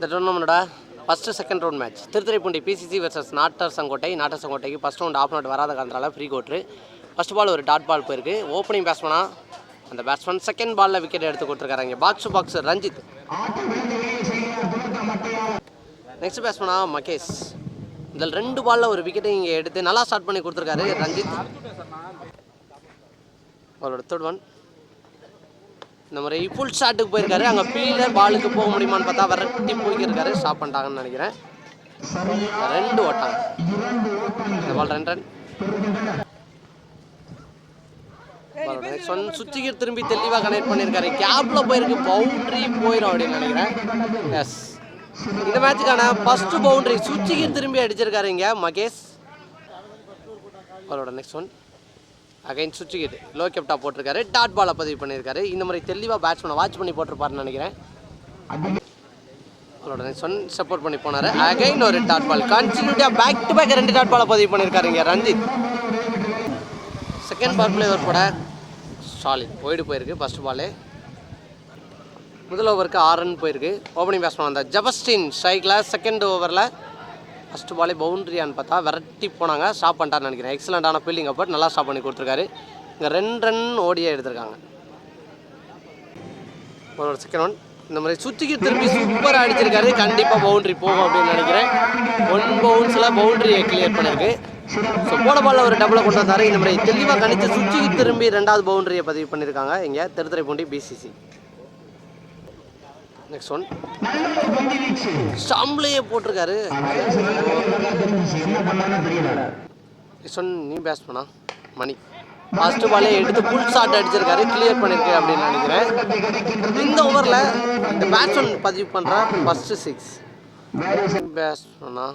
இந்த டோர்னமெண்ட்டோட first second round match Thiruthuraipoondi PCC versus Nattar Sangottai. Nattar சங்கோட்டைக்கு first round ஆஃப் நாட் வராத காரணத்தால ஃப்ரீ கோட்ரு ஃபஸ்ட் பால் ஒரு டாட் பால் போயிருக்கு. ஓப்பனிங் பேட்ஸ்மனா அந்த பேட்ஸ்மேன் செகண்ட் பாலில் விக்கெட் எடுத்து கொடுத்துருக்காரு. இங்கே box to box Ranjith. Next பேட்ஸ்மனா Mahesh. இதில் ரெண்டு பாலில் ஒரு விக்கெட்டை இங்கே எடுத்து நல்லா ஸ்டார்ட் பண்ணி கொடுத்துருக்காரு ரஞ்சித். அவரோட தேர்ட் ஒன் இந்த மாதிரி ஃபுல் ஷாட்டுக்கு போயிருக்காரு. அங்கே ஃபீல்டர் பாலுக்கு போக முடியுமான்னு பார்த்தா விரட்டி போய்க்கிருக்காரு. ஸ்டாப் பண்ணிட்டாங்கன்னு நினைக்கிறேன். ரெண்டு ஓட்டாங்க இந்த பால் ரெண்டு ரன் நெக்ஸ்ட் ஒன் திரும்பி தெளிவாக கனெக்ட் பண்ணியிருக்காரு. கேப்பில் போயிருக்கு. பவுண்ட்ரி போயிடும் அப்படின்னு நினைக்கிறேன். எஸ் இந்த மேட்சுக்கான ஃபர்ஸ்ட் பவுண்டரி சுச்சிக்கு திரும்பி அடிச்சிருக்காரு இங்கே மகேஷ். அவரோட நெக்ஸ்ட் ஒன் அகைன் சுவிட்ச் லோ கேப்டா போட்டிருக்காரு. டாட் பாலை பதிவு பண்ணியிருக்காரு. இந்த மாதிரி தெளிவாக பேட்ஸ்மேனை வாட்ச் பண்ணி போட்டிருப்பாருன்னு நினைக்கிறேன். அவரோட சொன் சப்போர்ட் பண்ணி போனார். அகைன் ஒரு டாட் பால் கண்டினியூட்டியாக பேக் டு பேக் ரெண்டு டாட் பாலை பதிவு பண்ணியிருக்காரு இங்கே ரஞ்சித். செகண்ட் பால் பிளே கூட சாலிட் போயிடு போயிருக்கு ஃபர்ஸ்ட் பாலே முதல் ஓவருக்கு ஆறு ரன் போயிருக்கு. ஓப்பனிங் பேட்ஸ்மேன் அந்த ஜபஸ்டின் ஸ்ட்ரைக்கில் செகண்ட் ஓவரில் ஃபஸ்ட்டு பாலே பவுண்ட்ரியான்னு பார்த்தா விரட்டி போனாங்க ஸ்டாப் பண்ணிட்டான்னு நினைக்கிறேன். எக்ஸலண்ட்டான ஃபீல்டிங் அப்போ நல்லா ஸ்டாப் பண்ணி கொடுத்துருக்காரு. இங்கே ரெண்டு ரன் ஓடியே எடுத்திருக்காங்க. ஒரு செகண்ட் ஒன் இந்த மாதிரி சுற்றிக்கு திரும்பி சூப்பராக அடிச்சிருக்காரு. கண்டிப்பாக பவுண்ட்ரி போகும் அப்படின்னு நினைக்கிறேன். ஒன் பவுன்ஸில் பவுண்ட்ரியை கிளியர் பண்ணியிருக்கு ஸோ போட பாலில் ஒரு டபுளை கொண்டு வந்தார். இந்த மாதிரி தெளிவாக கணிச்சு சுற்றிக்கு திரும்பி ரெண்டாவது பவுண்டரியை பதிவு பண்ணியிருக்காங்க இங்கே திருத்துறைப்பூண்டி பிசிசி நெக்ஸ்ட் ஒன் ஸ்டம்ப்லேயே போட்டிருக்காரு. நெக்ஸ்ட் ஒன் நீ பேட்ஸ்மேனா மணி. ஃபர்ஸ்ட் பாலே எடுத்து ஃபுல் ஷாட் அடிச்சிருக்காரு. கிளியர் பண்ணியிருக்கு அப்படின்னு நினைக்கிறேன். இந்த ஓவரில் இந்த பேட்ஸ்மேன் பதிவு பண்ணுற ஃபஸ்ட்டு சிக்ஸ் பேட்ஸ்மேனா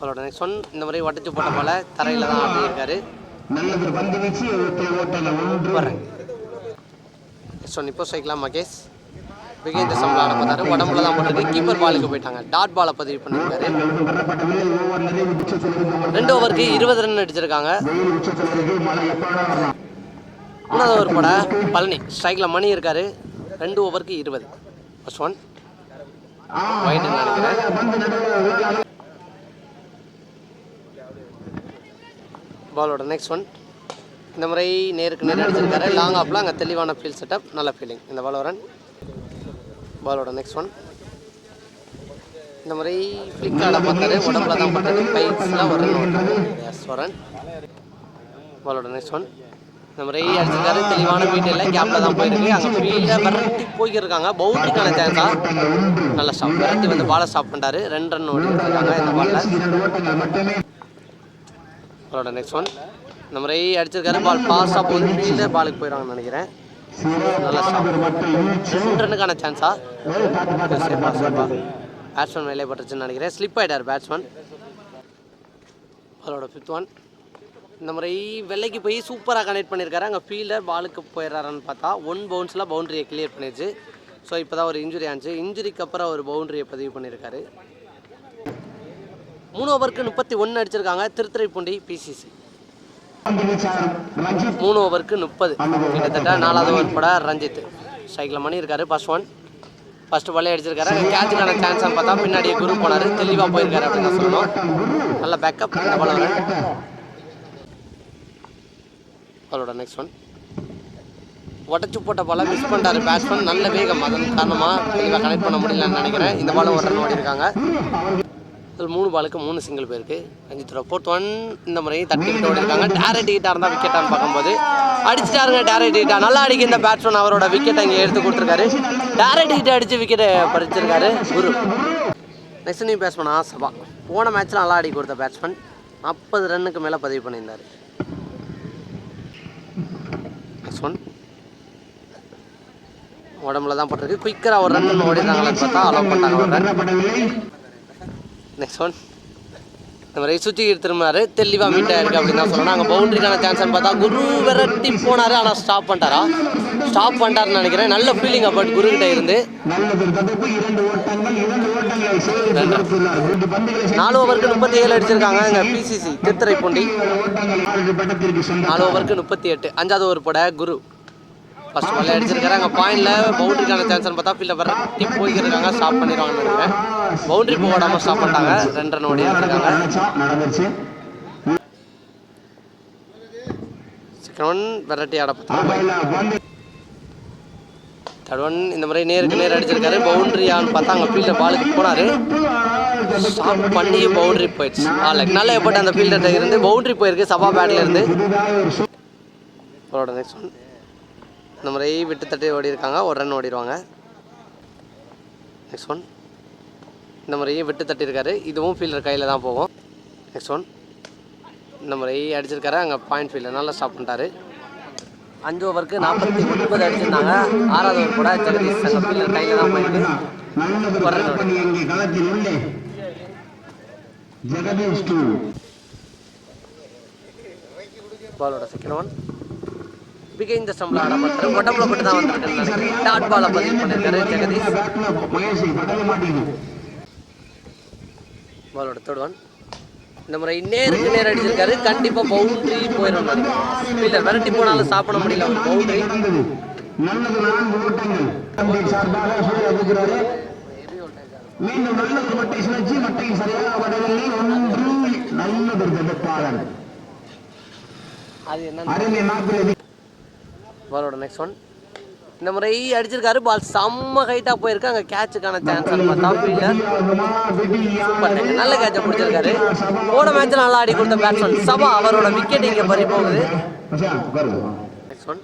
அவரோட நெக்ஸ்ட் ஒன் இந்த மாதிரி உடச்சி போட்ட போல தரையில் தான் ஆடியிருக்காரு நல்லது. பந்து வீச்சு. ஒன்று அடிச்சிட்டோம் ஸோ இப்போ சைக்கிளா மகேஷ் விகேந்திர சம்பளான பார்த்தாரு உடம்புல தான் போட்டிருக்கு கீப்பர் பாலுக்கு போயிட்டாங்க. டாட் பாலை பதிவு பண்ணியிருக்காரு ரெண்டு ஓவருக்கு இருபது ரன் அடிச்சிருக்காங்க. மூணாவது ஓவர் போட பழனி. ஸ்ட்ரைக்கில் மணி இருக்காரு. ரெண்டு ஓவருக்கு இருபது. ஃபர்ஸ்ட் ஒன் ஒயிட் நினைக்கிறேன். பாலோட நெக்ஸ்ட் ஒன் இந்த முறை நேருக்கு நேர் அடிச்சிருக்காரு. லாங் ஆப்பில் அங்கே தெளிவான ஃபீல் செட்டப் நல்ல ஃபீலிங் இந்த பால் ரன் பாலோட நெக்ஸ்ட் ஒன் இந்த முறை ஃப்ளிக்கால பார்த்தாரு உடம்புல தான் பார்த்தாரு பைக்ஸில் ஒரு ரன் பாலோட நெக்ஸ்ட் ஒன் இந்த முறை அடிச்சிருக்காரு. தெளிவான மீட்டில் கேப்பில் தான் போயிருக்கு. அங்கே ஃபீல்டில் விரட்டி போயிருக்காங்க. பவுண்டரிக்கான சான்ஸா நல்ல ஸ்டாப் விரட்டி வந்து பாலை ஸ்டாப் பண்ணிட்டாரு. ரெண்டு ரன் ஓடி இருக்காங்க இந்த பாலில் இரண்டு அவரோட நெக்ஸ்ட் ஒன் இந்த முறை அடிச்சிருக்காரு பால் பாஸ்டாக போகுது ஃபீல்டர் பாலுக்கு போயிடுவாங்கன்னு நினைக்கிறேன். நல்ல ரன்னுக்கான சான்ஸா சேப்பா சேப்பா பேட்ஸ்மேன் மேலே பட்டுருச்சுன்னு நினைக்கிறேன். ஸ்லிப் ஆகிட்டார் பேட்ஸ்மேன் அவரோட ஃபிஃப்த் ஒன் இந்த முறை வெள்ளைக்கு போய் சூப்பராக கனெக்ட் பண்ணியிருக்காரு. அங்கே ஃபீல்டர் பாலுக்கு போயிடுறாருன்னு பார்த்தா ஒன் பவுன்ஸில் பவுண்டரியை கிளியர் பண்ணிடுச்சு. ஸோ இப்போ தான் ஒரு இன்ஜுரி ஆச்சு இன்ஜுரிக்கு அப்புறம் ஒரு பவுண்டரியை பதிவு பண்ணியிருக்காரு. மூணு ஓவருக்கு முப்பத்தி ஒன்று அடிச்சிருக்காங்க. திருத்துறைப்பூண்டி பிசிசி மூணு ஓவருக்கு முப்பது. கிட்டத்தட்ட நாலாவது ஓவர் பட ரஞ்சித். ஸ்ட்ரைக்கில் மணி இருக்காரு ஃபர்ஸ்ட் ஒன் ஃபர்ஸ்ட் பாலே அடிச்சிருக்காரு. கேட்சுக்கான சான்ஸ் பார்த்தா பின்னாடியே குரு போனார். தெளிவாக போயிருக்காரு அப்படின்னு சொல்லணும். நல்ல பேக்கப் இந்த பால் அவரோட நெக்ஸ்ட் ஒன் உடச்சி போட்ட பாலை மிஸ் பண்ணிட்டாரு பேட்ஸ்மேன் நல்ல வேகம். அதன் காரணமாக தெளிவாக கனெக்ட் பண்ண முடியலன்னு நினைக்கிறேன். இந்த பாலும் ஒரு ரன் இதில் மூணு பாலுக்கு மூணு சிங்கிள் போயிருக்கு ரஞ்சித்தோட ஃபோர்த் ஒன் இந்த முறையும் தட்டி விட்டு ஓடி டேரக்ட் ஹீட்டாக இருந்தால் விக்கெட்டான்னு பார்க்கும்போது. அடிச்சிட்டாருங்க டேரக்ட் ஹீட்டா நல்லா அடிக்க இந்த பேட்ஸ்மேன் அவரோட விக்கெட்டை இங்கே எடுத்து கொடுத்துருக்காரு. டேரக்ட் ஹீட்டை அடித்து விக்கெட்டை பறிச்சிருக்காரு குரு. நெக்ஸ்ட் நியூ பேட்ஸ்மேன் ஆசபா போன மேட்ச்சில் நல்லா அடி கொடுத்த பேட்ஸ்மேன் நாற்பது ரன்னுக்கு மேலே பதிவு பண்ணியிருந்தார். நெக்ஸ்ட் ஒன் உடம்புல தான் போட்டிருக்கு குயிக்கராக ஒரு ரன் ஓடிடுறாங்களான்னு பார்த்தா அலோவ் பண்ணாங்க ஒரு ரன் நெக்ஸ்ட் ஒன் இந்த மாதிரி சுற்றி திரும்பினார் தெளிவாக மீட் ஆயிருக்கு அப்படின்னு தான் சொல்லணும். அங்கே பவுண்டரிக்கான சான்ஸ்னு பார்த்தா குரு விரட்டி போனார் ஆனால் ஸ்டாப் பண்ணிட்டாரா? ஸ்டாப் பண்ணிட்டாருன்னு நினைக்கிறேன். நல்ல ஃபீலிங் அப்பட் குரு கிட்ட இருந்து. நாலு ஓவருக்கு முப்பத்தி ஏழு அடிச்சிருக்காங்க. இங்கே பிசிசி திருத்துறைப்பூண்டி ஓட்டங்கள் நாலு ஓவருக்கு முப்பத்தி எட்டு அஞ்சாவது ஓவர் போட குரு ஃபர்ஸ்ட் பால் அடிச்சிருக்காரு அங்கே பவுண்டரிக்கான சான்ஸ்னு பார்த்தா ஃபீல்டை வரட்டி போயிருக்காங்க ஸ்டாப் பண்ணிடுவாங்கன்னு நினைக்கிறேன். பவுண்டரி போடாமல் ஸ்டாப் பண்ணிட்டாங்க. ரெண்டு ரன் ஓடி இருக்காங்க நினைச்சோம் செகண்ட் ஒன் வெரைட்டி ஆட பார்த்தா ஆகையில தேர்ட் ஒன் இந்த மாதிரி நேருக்கு நேர் அடிச்சிருக்காரு. பவுண்டரியான்னு பார்த்தா அங்கே ஃபீல்டர் பாலுக்கு போனார். ஸ்டாப் பண்ணி பவுண்டரி போயிடுச்சு. ஆ நல்ல எப்போட்டு அந்த ஃபீல்டர்கிட்ட இருந்து. பவுண்டரி போயிருக்கு. சபா பேட்ல இருந்து. அவரோட நெக்ஸ்ட் ஒன் இந்த மாதிரி விட்டு தட்டி ஓடி இருக்காங்க. ஒரு ரன் ஓடிடுவாங்க நெக்ஸ்ட் ஒன் இந்த மாதிரி விட்டு தட்டியிருக்காரு இதுவும் ஃபீல்டர் கையில் தான் போகும். நெக்ஸ்ட் ஒன் இந்த மாதிரி அடிச்சிருக்காரு. அங்கே பாயிண்ட் ஃபீல்டர் நல்லா ஸ்டாப் பண்ணிட்டாரு. அஞ்சு ஓவருக்கு நாற்பத்தி ஒன்பது அடிச்சிருந்தாங்க. ஆறாவது ஓவர் கூட ஜெகதீஷ் அங்கே ஃபீல்டர் கையில் தான் போயிட்டு ஒரு பாலோட செகண்ட் ஒன் பிகை இந்த ஸ்டம்பில் ஆடப்பட்டாரு உடம்புல மட்டும் தான் வந்திருக்கு டாட் பாலை பதிவு பண்ணியிருக்காரு ஜெகதீஷ். பாலோட தேர்ட் ஒன் இந்த முறை நேருக்கு நேர் அடிச்சிருக்காரு. கண்டிப்பாக பவுண்டரி போயிடும் ஃபீல்டர் விரட்டி போனாலும் சாப்பிட முடியல ஒரு பவுண்டரி மீண்டும் நல்ல ஒரு மட்டை சுழற்சி மட்டை சரியாக படவில்லை ஒன்று நல்லது தடுப்பாளர் அது என்ன அருமை நாற்பது பாலோட நெக்ஸ்ட் ஒன் இந்த முறை அடிச்சிருக்காரு. பால் செம்ம ஹைட்டாக போயிருக்கு. அங்கே கேட்சுக்கான சான்ஸ் பார்த்தா ஃபீல்டர் சூப்பர் நல்ல கேட்சை பிடிச்சிருக்காரு. போன மேட்ச்சில் நல்லா ஆடி கொடுத்த பேட்ஸ்மேன் சபா அவரோட விக்கெட் இங்கே பறி போகுது. நெக்ஸ்ட் ஒன்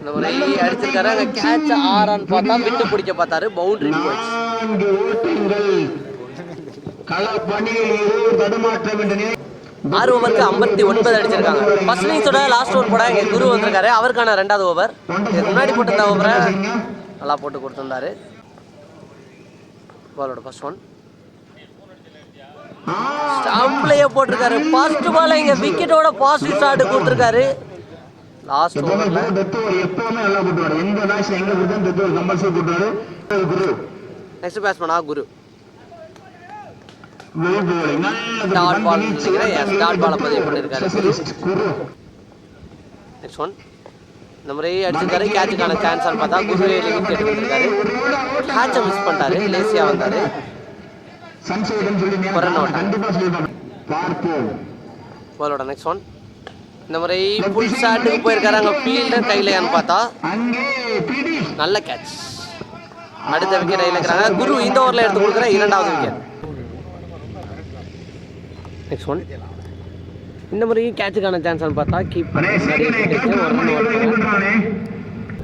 இந்த முறை அடிச்சிருக்காரு. அங்கே கேட்ச் ஆறான்னு பார்த்தா விட்டு பிடிக்க பார்த்தாரு. பவுண்டரி போயிடுச்சு நான்கு பணியில் களப்பணியில் ஏதோ தடுமாற்றம் ஆறு ஓவருக்கு ஐம்பத்தி ஒன்பது அடிச்சிருக்காங்க. ஃபர்ஸ்ட் இன்னிங்ஸோட லாஸ்ட் ஓவர் போட எங்கள் குரு வந்திருக்காரு. அவருக்கான ரெண்டாவது ஓவர் இதுக்கு முன்னாடி போட்டிருந்த ஓவரை நல்லா போட்டு கொடுத்துருந்தாரு. பாலோட ஃபர்ஸ்ட் ஒன் ஆ, ஸ்டாம்ப்லேயே போட்டிருக்காரு. ஃபர்ஸ்ட் பால் இங்கே விக்கெட்டோட பாசிட்டிவ் ஸ்டார்ட் கொடுத்துருக்காரு. லாஸ்ட் எப்பவுமே ஓவர் எப்பவுமே நல்லா போட்டுவாரு எந்த மேட்ச் எங்க கொடுத்தா டெத் கம்பல்சரி போட்டுவாரு குரு நெக்ஸ்ட் பேட்ஸ்மேனா குரு. டாட் பால் பாலை பதிவு பண்ணியிருக்காரு. நெக்ஸ்ட் ஒன் இந்த முறை அடிச்சிருக்காரு கேட்சுக்கான சான்ஸ் பார்த்தா குரு கொடுத்துருக்காரு கேட்சை மிஸ் பண்ணிட்டாரு. லேசியாக வந்தார். பாலோட நெக்ஸ்ட் ஒன் இந்த முறை ஃபுல் ஷாட்டுக்கு போயிருக்காரு. அங்கே ஃபீல்டர் கையிலையான்னு பார்த்தா நல்ல கேட்ச் அடுத்த விக்கெட் இழக்கிறாங்க குரு இந்த ஓவரில் எடுத்து கொடுக்குற இரண்டாவது விக்கெட் நெக்ஸ்ட் ஒன் இந்த முறையும் கேட்சுக்கான சான்ஸ் பார்த்தா கீப்.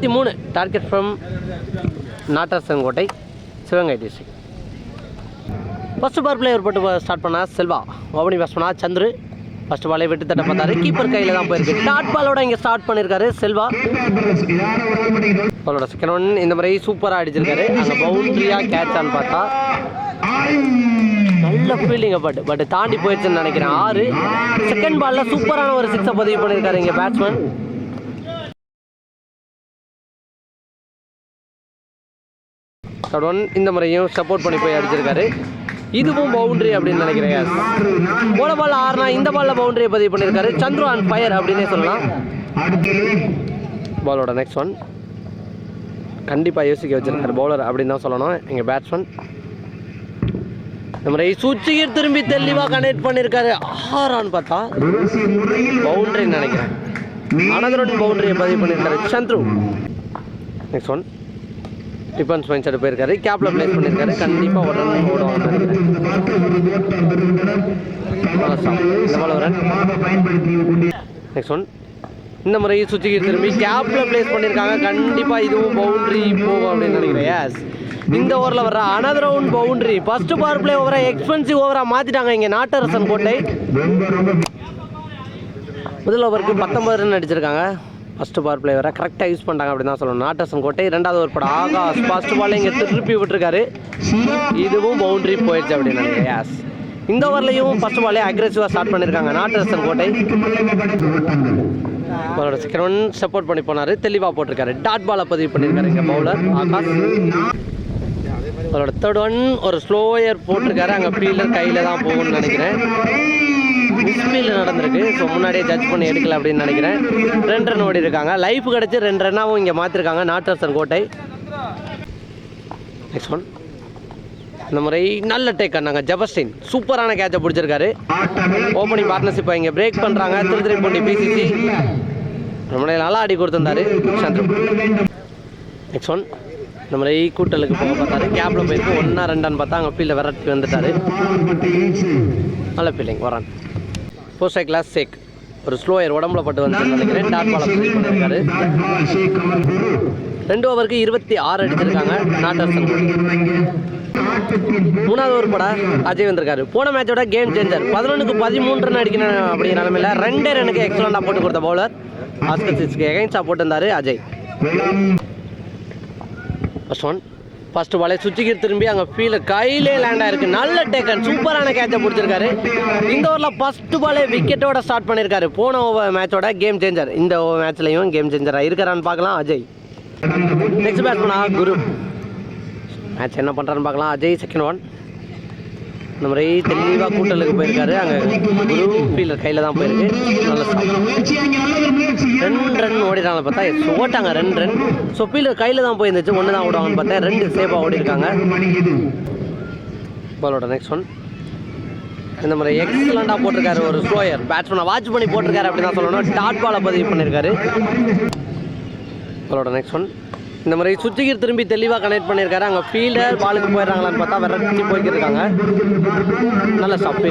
இருபத்தி மூணு target from Nattarasankottai Sivagangai district first bar player போட்டு ஸ்டார்ட் பண்ணா செல்வா. ஓபனி பேஸ் பண்ணா சந்துரு. ஃபர்ஸ்ட் பாலே விட்டு தட்ட பார்த்தாரு. கீப்பர் கையில் தான் போயிருக்கு. டாட் பாலோட இங்கே ஸ்டார்ட் பண்ணியிருக்காரு செல்வா. அவரோட செகண்ட் ஒன் இந்த மாதிரி சூப்பராக அடிச்சிருக்காரு. அங்கே பவுண்டரியாக கேட்சான்னு பார்த்தா. நல்ல ஃபீல்டிங்க பட் பட் தாண்டி போயிடுச்சுன்னு நினைக்கிறேன். ஆறு. செகண்ட் பால்ல சூப்பரான ஒரு சிக்ஸை பதிவு பண்ணியிருக்காரு இங்கே பேட்ஸ்மேன் ஒன் இந்த முறையும் சப்போர்ட் பண்ணி போய் அடிச்சிருக்காரு. இதுவும் பவுண்டரி அப்படின்னு நினைக்கிறேன் போல போன பால் ஆறுனா இந்த பால்ல பவுண்டரியை பதிவு பண்ணியிருக்காரு. சந்துரு ஆன் ஃபயர் அப்படின்னே சொல்லலாம். பாலோட நெக்ஸ்ட் ஒன் கண்டிப்பாக யோசிக்க வச்சிருக்காரு பவுலர் அப்படின்னு தான் சொல்லணும். எங்கள் பேட்ஸ்மேன் இந்த முறை சுச்சிகர் திரும்பி தெளிவாக கனெக்ட் பண்ணியிருக்காரு ஆறான்னு பார்த்தா ரோசி பவுண்டரி நினைக்கிறேன். அனதரோட பவுண்டரியை பதிவு பண்ணியிருக்காரு Chandru. Next one defence mind set போயிருக்காரு. கேப்பில் ப்ளேஸ் பண்ணியிருக்காரு கண்டிப்பாக ஒரு ரன் ஓடும் ரன் நெக்ஸ்ட் ஒன் இந்த முறை சுச்சிக்கு திரும்பி கேப்பில் ப்ளேஸ் பண்ணியிருக்காங்க கண்டிப்பாக இதுவும் பவுண்டரி போகும் அப்படின்னு நினைக்கிறேன். எஸ் இந்த ஓவரில் வர்ற another round boundary first power play ஓவரை எக்ஸ்பென்சிவ் ஓவராக மாற்றிட்டாங்க இங்கே நாட்டரசன் கோட்டை. முதல் ஓவருக்கு பத்தொம்பது ரன் அடிச்சிருக்காங்க. ஃபர்ஸ்ட் பவர் பிளே வர கரெக்டாக யூஸ் பண்ணிட்டாங்க அப்படின்னு தான் சொல்லணும். நாட்டரசன் கோட்டை ரெண்டாவது ஓவர் படம் ஆகாஷ் ஃபர்ஸ்ட் பால் இங்கே திருப்பி விட்டுருக்காரு. இதுவும் பவுண்டரி போயிடுச்சு அப்படின்னு நினைக்கிறேன். யாஸ் இந்த ஓவர்லையும் ஃபர்ஸ்ட் பாலே அக்ரெசிவாக ஸ்டார்ட் பண்ணியிருக்காங்க நாட்டரசன் கோட்டை. அவரோட செகண்ட் ஒன் சப்போர்ட் பண்ணி போனார். தெளிவாக போட்டிருக்காரு. டாட் பாலை பதிவு பண்ணியிருக்காரு இங்கே பவுலர் ஆகாஷ். அவரோட தேர்ட் ஒன் ஒரு ஸ்லோயர் போட்டிருக்காரு. அங்கே ஃபீல்டர் கையில் தான் போகும்னு நினைக்கிறேன். மிஸ்பீல் நடந்திருக்கு. ஸோ முன்னாடியே ஜட்ஜ் பண்ணி எடுக்கல அப்படின்னு நினைக்கிறேன். ரெண்டு ரன் ஓடி இருக்காங்க லைஃப் கிடச்சி ரெண்டு ரன்னாகவும் இங்கே மாற்றிருக்காங்க நாட்டரசன் கோட்டை. நெக்ஸ்ட் ஒன் இந்த முறை நல்ல டேக் பண்ணாங்க ஜபஸ்டின். சூப்பரான கேட்சை பிடிச்சிருக்காரு. ஓப்பனிங் பார்ட்னர்ஷிப்பை இங்கே பிரேக் பண்ணுறாங்க திருத்திரைப்பூண்டி பிசிசி நம்மளே நல்லா ஆடி கொடுத்துருந்தாரு. சந்திரம் நெக்ஸ்ட் ஒன் இந்த மாதிரி கூட்டலுக்கு போக பார்த்தாரு. கேப்பில் போயிட்டு ஒன்றா ரெண்டான்னு பார்த்தா அங்கே ஃபீல்டில் விரட்டி வந்துட்டாரு. நல்ல ஃபீலிங் வரான் போஸ்ட் கிளாஸ் சேக் ஒரு ஸ்லோயர் உடம்புல பட்டு வந்து நினைக்கிறேன். டாட் பாலை பண்ணியிருக்காரு. ரெண்டு ஓவருக்கு இருபத்தி ஆறு அடிச்சிருக்காங்க. நாட்டரசன் மூணாவது ஓவர் பட. அஜய் வந்திருக்காரு. போன மேட்சோட கேம் சேஞ்சர் பதினொன்றுக்கு பதிமூன்று ரன் அடிக்கணும் அப்படிங்கிற நிலமையில ரெண்டே ரனுக்கு எக்ஸலண்டாக போட்டு கொடுத்த பவுலர் ஆஸ்கர் சிக்ஸ்க்கு எகைன்ஸ்டாக போட்டிருந்தாரு அஜய். ஃபஸ்ட் ஒன் ஃபர்ஸ்ட் பாலே சுச்சிக்கு திரும்பி அங்கே ஃபீல்டு கையிலே லேண்ட் ஆயிருக்கு. நல்ல டேக்கன் சூப்பரான கேட்சை பிடிச்சிருக்காரு. இந்த ஓவரில் ஃபஸ்ட்டு பாலே விக்கெட்டோட ஸ்டார்ட் பண்ணியிருக்காரு போன ஓவர் மேட்சோட கேம் சேஞ்சர் இந்த ஓவர் மேட்ச்லையும் கேம் சேஞ்சராக இருக்கிறான்னு பார்க்கலாம் அஜய். நெக்ஸ்ட் பேட்ஸ்மேனா குரு. மேட்ச் என்ன பண்ணுறான்னு பார்க்கலாம் அஜய் செகண்ட் ஒன் இந்த மாதிரி தெளிவாக கூட்டலுக்கு போயிருக்காரு. அங்கே குரு ஃபீல்டர் கையில் தான் போயிருக்கு. நல்ல ரெண்டு ரன் ஓடிறாங்க பார்த்தா ஓட்டாங்க. ரெண்டு ரன் ஸோ ஃபீல்டர் கையில் தான் போயிருந்துச்சு. ஒன்று தான் ஓடுவாங்கன்னு பார்த்தேன் ரெண்டு சேஃபாக ஓடிருக்காங்க பாலோட நெக்ஸ்ட் ஒன் இந்த மாதிரி எக்ஸலண்ட்டாக போட்டிருக்காரு ஒரு ஸ்லோயர் பேட்ஸ்மேனை வாட்ச் பண்ணி போட்டிருக்காரு அப்படின்னு தான் சொல்லணும். டாட் பாலை பதிவு பண்ணியிருக்காரு. பாலோட நெக்ஸ்ட் ஒன் இந்த மாதிரி சுத்திகர் திரும்பி தெளிவாக கனெக்ட் பண்ணியிருக்காரு. அங்கே ஃபீல்டர் பாலுக்கு போயிடுறாங்களான்னு பார்த்தா விரட்டி போய்க்கிட்டு இருக்காங்க நல்ல ஸ்டாப்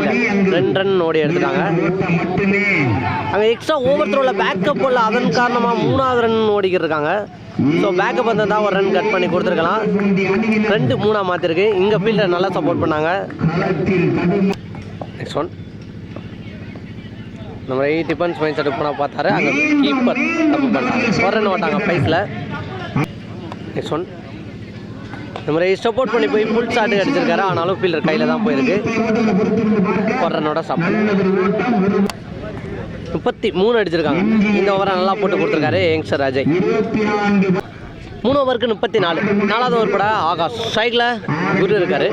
ரெண்டு ரன் ஓடி எடுத்துட்டாங்க. அங்கே எக்ஸ்ட்ரா ஓவர் த்ரோவில் பேக்கப் உள்ள அதன் காரணமாக மூணாவது ரன் ஓடிக்கிட்டு இருக்காங்க. ஸோ பேக்கப் வந்ததா ஒரு ரன் கட் பண்ணி கொடுத்துருக்கலாம். ரெண்டு மூணாக மாற்றிருக்கு இங்கே ஃபீல்டர் நல்லா சப்போர்ட் பண்ணாங்க. நெக்ஸ்ட் ஒன் இந்த மாதிரி டிஃபன்ஸ் மைண்ட் செட் பண்ண பார்த்தாரு. அங்கே கீப்பர் தப்பு பண்ணாங்க ஒரு ரன் ஓட்டாங்க ப்ரைஸில் நெக்ஸ்ட் ஒன் இந்த மாதிரி சப்போர்ட் பண்ணி போய் ஃபுல் ஷாட் அடிச்சிருக்காரு. ஆனாலும் ஃபீல்டர் கையில் தான் போயிருக்கு. ஒரு ரன்னோட சாப்பிட்டு முப்பத்தி மூணு அடிச்சிருக்காங்க. இந்த ஓவரை நல்லா போட்டு கொடுத்துருக்காரு யங்ஸ்டர் அஜய் மூணு ஓவருக்கு முப்பத்தி நாலு. நாலாவது ஓவர் பட ஆகாஷ். ஸ்ட்ரைக்கில் குரு இருக்காரு.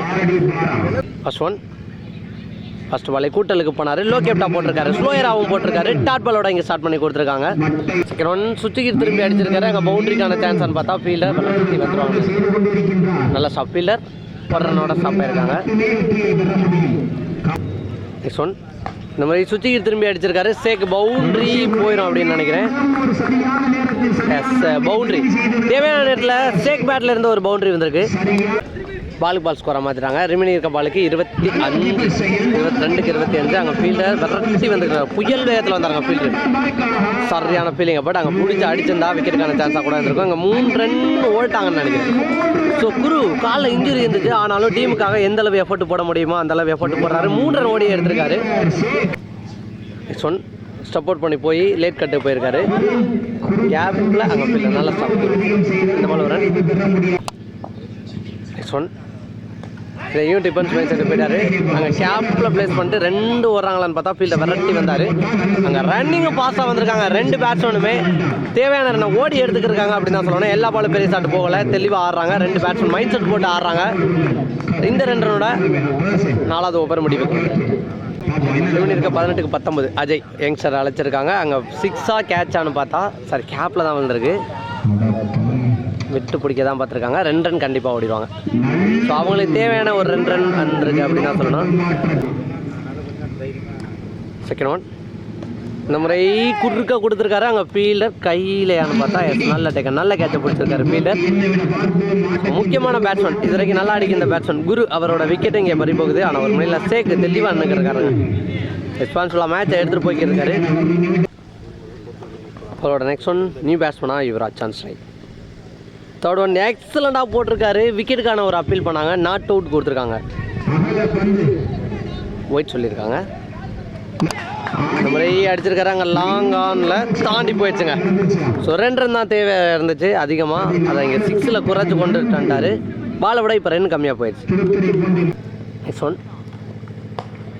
ஃபர்ஸ்ட் ஒன் ஃபர்ஸ்ட் பாலே கூட்டலுக்கு போனார். லோ கேப்டா போட்டிருக்காரு. ஸ்லோயராகவும் போட்டிருக்காரு. டாட் பாலோட இங்கே ஸ்டார்ட் பண்ணி கொடுத்துருக்காங்க. செகண்ட் ஒன் சுற்றிக்கு திரும்பி அடிச்சிருக்காரு. அங்கே பவுண்டரிக்கான சான்ஸ்னு பார்த்தா ஃபீல்டர் வந்துருவாங்க. நல்ல ஸ்டாப் ஃபீல்டர் ஒரு ரன்னோட ஸ்டாப் ஆயிருக்காங்க. நெக்ஸ்ட் ஒன் இந்த மாதிரி சுற்றிக்கு திரும்பி அடிச்சிருக்காரு. சேக் பவுண்டரி போயிடும் அப்படின்னு நினைக்கிறேன். எஸ் பவுண்டரி தேவையான நேரத்தில் சேக் பேட்டில் இருந்து ஒரு பவுண்டரி வந்திருக்கு. பாலுக்கு பால் ஸ்கோரை மாற்றிட்டாங்க ரிமினி இருக்க பாலுக்கு இருபத்தி அஞ்சு இருபத்தி ரெண்டுக்கு இருபத்தி அஞ்சு. அங்கே ஃபீல்டர் விரட்டி வந்துருக்காங்க. புயல் வேகத்தில் வந்தாங்க ஃபீல்டர் சரியான ஃபீலிங்கை பட் அங்கே பிடிச்சி அடிச்சிருந்தா விக்கெட்டுக்கான சான்ஸாக கூட இருந்திருக்கும். அங்கே மூணு ரன் ஓட்டாங்கன்னு நினைக்கிறேன். ஸோ குரு காலில் இன்ஜுரி இருந்துச்சு. ஆனாலும் டீமுக்காக எந்த அளவு எஃபர்ட் போட முடியுமோ அந்த அளவு எஃபர்ட் போடுறாரு. மூணு ரன் ஓடி எடுத்திருக்காரு. சொன் ஒன் சப்போர்ட் பண்ணி போய் லேட் கட்டு போயிருக்காரு. கேப்பில் அங்கே நல்லா ஸ்டாப் இந்த மாதிரி ஒரு ஒன் இதையும் டிஃபென்ஸ் மைண்ட் செட்டு போயிட்டாரு. அங்கே கேப்பில் ப்ளேஸ் பண்ணிட்டு ரெண்டு ஓடுறாங்களான்னு பார்த்தா ஃபீல்டை விரட்டி வந்தார். அங்கே ரன்னிங்கும் பாஸாக வந்திருக்காங்க. ரெண்டு பேட்ஸ்மேனுமே தேவையான ரன்னை ஓடி எடுத்துக்கிருக்காங்க அப்படின்னு தான் சொல்லணும். எல்லா பாலும் பெரிய சாட்டு போகலை. தெளிவாக ஆடுறாங்க. ரெண்டு பேட்ஸ்மேன் மைண்ட் செட் போட்டு ஆடுறாங்க. இந்த ரெண்டு ரனோட நாலாவது ஓவர் முடிவு. இருக்க பதினெட்டுக்கு பத்தொம்பது அஜய் யங்ஸ்டர் அழைச்சிருக்காங்க. அங்கே சிக்ஸாக கேட்சான்னு பார்த்தா சாரி கேப்பில் தான் வந்திருக்கு. விட்டு பிடிக்க தான் பார்த்துருக்காங்க. ரெண்டு ரன் கண்டிப்பாக ஓடிடுவாங்க. ஸோ அவங்களுக்கு தேவையான ஒரு ரெண்டு ரன் வந்துருக்கு அப்படின்னு தான் சொல்லணும். செகண்ட் ஒன் இந்த முறை குறுக்க கொடுத்துருக்காரு. அங்கே ஃபீல்டர் கையிலையான்னு பார்த்தா எஸ் நல்ல டேக்கன் நல்ல கேட்சை பிடிச்சிருக்காரு ஃபீல்டர் முக்கியமான பேட்ஸ்மேன் இது வரைக்கும் நல்லா அடிக்கிற பேட்ஸ்மேன் குரு அவரோட விக்கெட் இங்கே பறி போகுது. ஆனால் ஒரு முறையில் சேக்கு தெளிவாக நின்றுருக்காருங்க ரெஸ்பான்சிபிளாக மேட்சை எடுத்துகிட்டு போய்க்கிருக்காரு அவரோட next one new பேட்ஸ்மேனாக Yuvraj chance right third one எக்ஸலண்ட்டாக போட்டிருக்காரு. விக்கெட்டுக்கான ஒரு அப்பீல் பண்ணாங்க. நாட் அவுட் கொடுத்துருக்காங்க. ஒயிட் சொல்லியிருக்காங்க. இந்த மாதிரி அடிச்சிருக்காரு அங்கே லாங் ஆனில் தாண்டி போயிடுச்சுங்க. ஸோ ரெண்டு ரன் தான் தேவை இருந்துச்சு. அதிகமாக அதை இங்கே சிக்ஸில் குறைச்சி கொண்டு வந்துட்டாரு. பாலை விட இப்போ ரெண்டு கம்மியாக போயிடுச்சு. நெக்ஸ்ட் ஒன்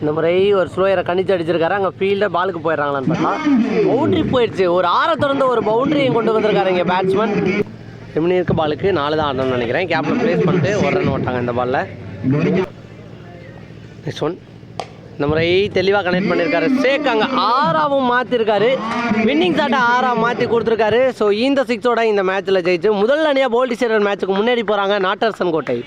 இந்த முறை ஒரு ஸ்லோயரை கணிச்சு அடிச்சிருக்காரு. அங்கே ஃபீல்டர் பாலுக்கு போயிடுறாங்களான்னு பார்த்தா பவுண்ட்ரி போயிடுச்சு. ஒரு ஆற திறந்த ஒரு பவுண்டரியும் கொண்டு வந்திருக்காரு இங்கே பேட்ஸ்மேன் எம்னி இருக்க பாலுக்கு நாலு தான் ஆடணும்னு நினைக்கிறேன். கேப்பில் ப்ளேஸ் பண்ணிட்டு ஒரு ரன் ஓட்டாங்க இந்த பாலில் நெக்ஸ்ட் ஒன் இந்த முறை தெளிவாக கனெக்ட் பண்ணியிருக்காரு ஷேக் அங்கே ஆறாவும் மாற்றிருக்காரு வின்னிங் ஷாட்டை ஆறாக மாற்றி கொடுத்துருக்காரு. ஸோ இந்த சிக்ஸோட இந்த மேட்ச்சில் ஜெயிச்சு முதல் அணியாக போல்டிசேரன் மேட்ச்சுக்கு முன்னாடி போகிறாங்க நாட்டரசன் கோட்டை.